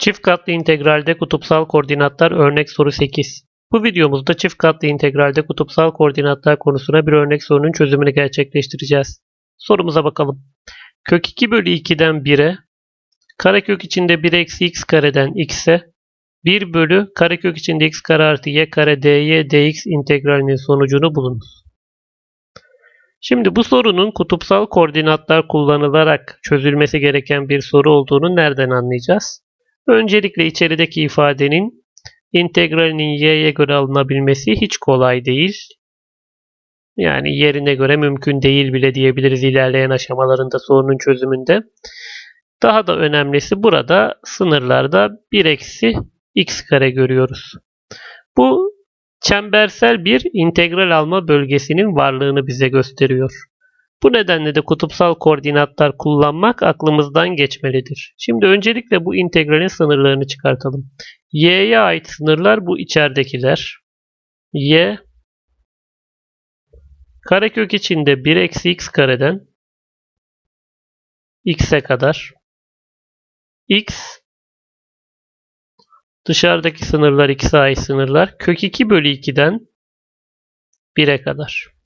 Çift katlı integralde kutupsal koordinatlar örnek soru 8. Bu videomuzda çift katlı integralde kutupsal koordinatlar konusuna bir örnek sorunun çözümünü gerçekleştireceğiz. Sorumuza bakalım. Kök 2 bölü 2'den 1'e, karekök içinde 1 eksi x kareden x'e, 1 bölü karekök içinde x kare artı y kare dy dx integralinin sonucunu bulunuz. Şimdi bu sorunun kutupsal koordinatlar kullanılarak çözülmesi gereken bir soru olduğunu nereden anlayacağız? Öncelikle içerideki ifadenin integralinin y'ye göre alınabilmesi hiç kolay değil. Yani yerine göre mümkün değil bile diyebiliriz ilerleyen aşamalarında sorunun çözümünde. Daha da önemlisi burada sınırlarda 1 eksi x kare görüyoruz. Bu çembersel bir integral alma bölgesinin varlığını bize gösteriyor. Bu nedenle de kutupsal koordinatlar kullanmak aklımızdan geçmelidir. Şimdi öncelikle bu integralin sınırlarını çıkartalım. y'ye ait sınırlar bu içeridekiler. y karekök içinde 1 eksi x kareden x'e kadar x dışarıdaki sınırlar x'e ait sınırlar kök 2 bölü 2'den 1'e kadar.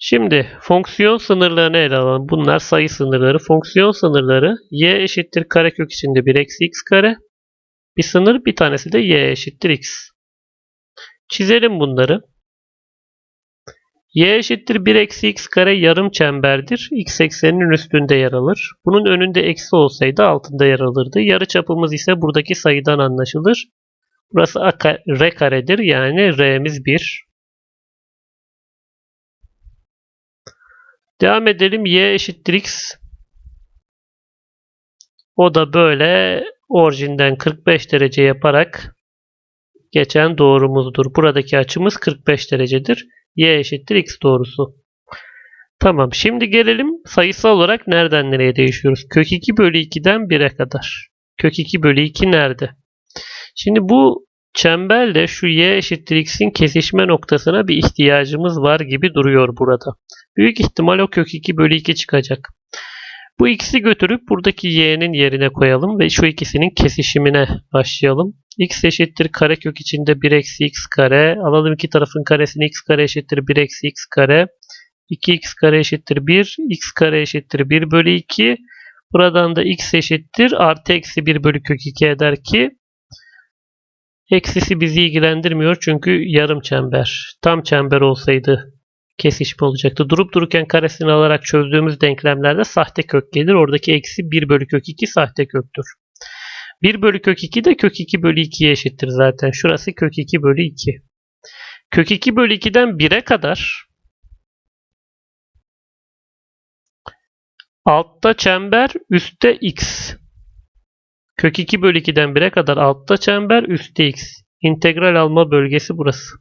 Şimdi fonksiyon sınırlarını ele alalım. Bunlar sayı sınırları. Fonksiyon sınırları y eşittir karekök içinde 1 eksi x kare. Bir sınır bir tanesi de y eşittir x. Çizelim bunları. y eşittir 1 eksi x kare yarım çemberdir. x ekseninin üstünde yer alır. Bunun önünde eksi olsaydı altında yer alırdı. Yarı çapımız ise buradaki sayıdan anlaşılır. Burası a r karedir. Yani r'miz 1. Devam edelim. Y eşittir x. O da böyle orijinden 45 derece yaparak geçen doğrumuzdur. Buradaki açımız 45 derecedir. Y eşittir x doğrusu. Tamam. Şimdi gelelim sayısal olarak nereden nereye değişiyoruz? Kök 2 bölü 2'den 1'e kadar. Kök 2 bölü 2 nerede? Şimdi bu çemberle şu y eşittir x'in kesişme noktasına bir ihtiyacımız var gibi duruyor burada. Büyük ihtimal o kök 2 bölü 2 çıkacak. Bu x'i götürüp buradaki y'nin yerine koyalım ve şu ikisinin kesişimine başlayalım. x eşittir karekök içinde 1 eksi x kare. Alalım iki tarafın karesini x kare eşittir 1 eksi x kare. 2x kare eşittir 1. x kare eşittir 1 bölü 2. Buradan da x eşittir artı eksi 1 bölü kök 2 eder ki eksisi bizi ilgilendirmiyor çünkü yarım çember. Tam çember olsaydı kesişme olacaktı. Durup dururken karesini alarak çözdüğümüz denklemlerde sahte kök gelir. Oradaki eksi 1 bölü kök 2 sahte köktür. 1 bölü kök 2 de kök 2 bölü 2'ye eşittir zaten. Şurası kök 2 bölü 2. Kök 2 bölü 2'den 1'e kadar altta çember üstte x. Kök 2 bölü 2'den 1'e kadar altta çember üstte x. İntegral alma bölgesi burası.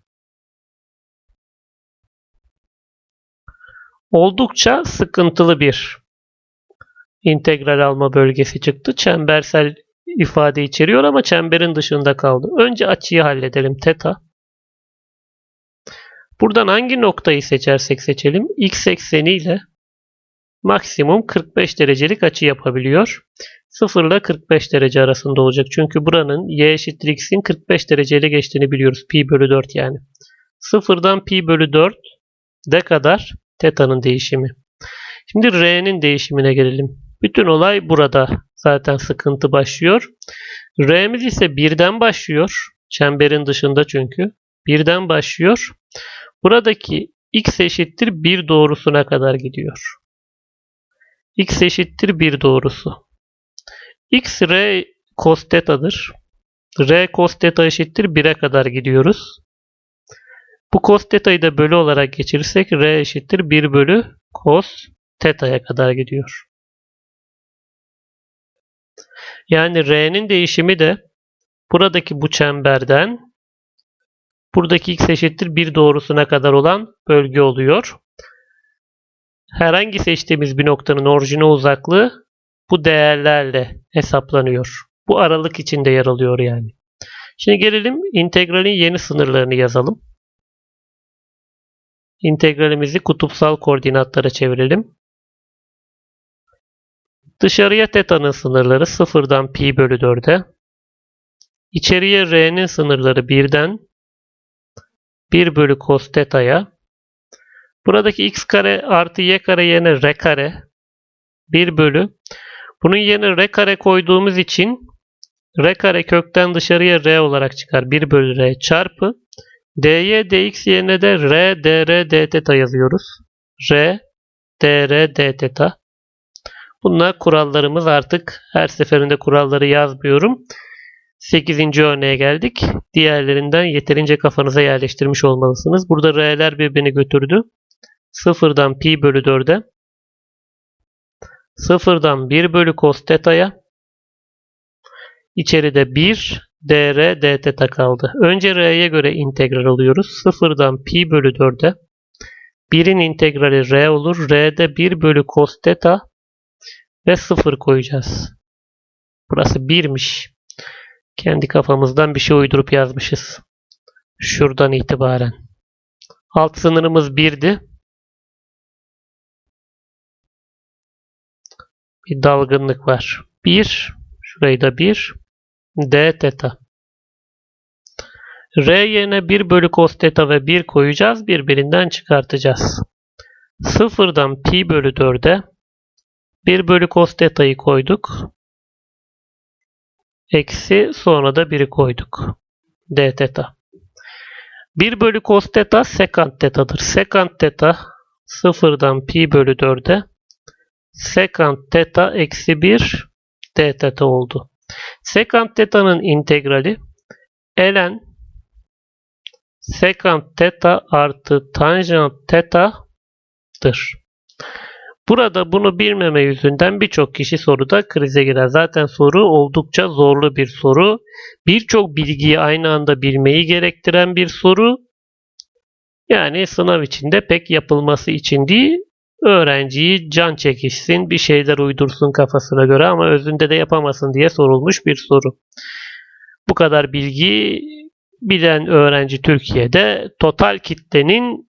Oldukça sıkıntılı bir integral alma bölgesi çıktı. Çembersel ifade içeriyor ama çemberin dışında kaldı. Önce açıyı halledelim. Teta. Buradan hangi noktayı seçersek seçelim x ekseniyle maksimum 45 derecelik açı yapabiliyor. 0 ile 45 derece arasında olacak. Çünkü buranın y eşittir x'in 45 dereceyle geçtiğini biliyoruz. Pi bölü 4 yani. 0'dan pi bölü 4 de kadar Teta'nın değişimi. Şimdi R'nin değişimine gelelim. Bütün olay burada. Zaten sıkıntı başlıyor. R'miz ise birden başlıyor. Çemberin dışında çünkü. Birden başlıyor. Buradaki x eşittir 1 doğrusuna kadar gidiyor. x eşittir 1 doğrusu. x r cos teta'dır. r cos teta eşittir 1'e kadar gidiyoruz. Bu cos teta'yı da bölü olarak geçirirsek r eşittir 1 bölü cos teta'ya kadar gidiyor. Yani r'nin değişimi de buradaki bu çemberden buradaki x eşittir 1 doğrusuna kadar olan bölge oluyor. Herhangi seçtiğimiz bir noktanın orijine uzaklığı bu değerlerle hesaplanıyor. Bu aralık içinde yer alıyor yani. Şimdi gelelim integralin yeni sınırlarını yazalım. İntegralimizi kutupsal koordinatlara çevirelim. Dışarıya teta'nın sınırları 0'dan pi bölü 4'e. İçeriye r'nin sınırları 1'den 1 bölü cos teta'ya. Buradaki x kare artı y kare yerine r kare 1 bölü. Bunun yerine r kare koyduğumuz için r kare kökten dışarıya r olarak çıkar. 1 bölü r çarpı dy dx yerine de r dr d teta yazıyoruz. r dr d teta. Bunlar kurallarımız artık her seferinde kuralları yazmıyorum. 8. örneğe geldik. Diğerlerinden yeterince kafanıza yerleştirmiş olmalısınız. Burada r'ler birbirini götürdü. 0'dan pi bölü 4'e 0'dan 1 bölü cos teta'ya içeride 1 dr d teta kaldı. Önce r'ye göre integral alıyoruz. 0'dan pi bölü 4'e 1'in integrali r olur. r'de 1 bölü cos teta ve 0 koyacağız. Burası 1'miş. Kendi kafamızdan bir şey uydurup yazmışız. Şuradan itibaren. Alt sınırımız 1'di. Bir dalgınlık var. 1. Şurayı da 1. D teta. R yerine 1 bölü cos teta ve 1 koyacağız. Birbirinden çıkartacağız. 0'dan pi bölü 4'e 1 bölü cos teta'yı koyduk. Eksi sonra da 1'i koyduk. D teta. 1 bölü cos teta sekant tetadır. Sekant teta 0'dan pi bölü 4'e sekant teta eksi 1 d teta oldu. Sekant teta'nın integrali ln sekant teta artı tanjant teta'dır. Burada bunu bilmeme yüzünden birçok kişi soruda krize girer. Zaten soru oldukça zorlu bir soru. Birçok bilgiyi aynı anda bilmeyi gerektiren bir soru. Yani sınav içinde pek yapılması için değil, öğrenciyi can çekişsin, bir şeyler uydursun kafasına göre ama özünde de yapamasın diye sorulmuş bir soru. Bu kadar bilgi bilen öğrenci Türkiye'de total kitlenin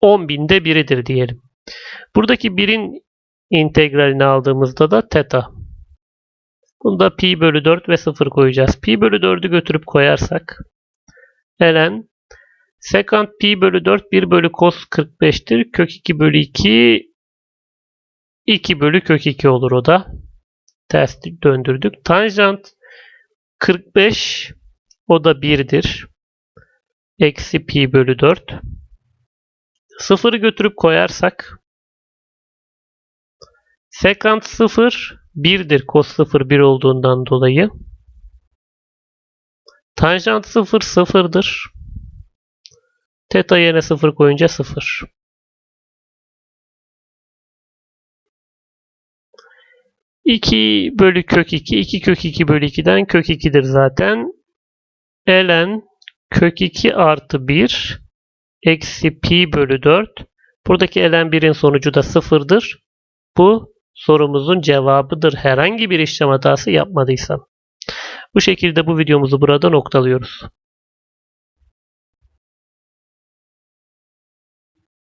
10 binde biridir diyelim. Buradaki birin integralini aldığımızda da teta. Bunda pi bölü 4 ve 0 koyacağız. Pi bölü 4'ü götürüp koyarsak ln sekant pi bölü 4 1 bölü cos 45'tir. Kök 2 bölü 2 2 bölü kök 2 olur o da. Ters döndürdük. Tanjant 45 o da 1'dir. Eksi pi bölü 4. Sıfırı götürüp koyarsak sekant 0 1'dir. Cos 0 1 olduğundan dolayı. Tanjant 0 0'dır. Teta yerine 0 koyunca 0. İki bölü kök 2. 2 kök 2 bölü 2'den kök 2'dir zaten. ln kök 2 artı 1 eksi pi bölü 4. Buradaki ln 1'in sonucu da 0'dır. Bu sorumuzun cevabıdır. Herhangi bir işlem hatası yapmadıysam. Bu şekilde bu videomuzu burada noktalıyoruz.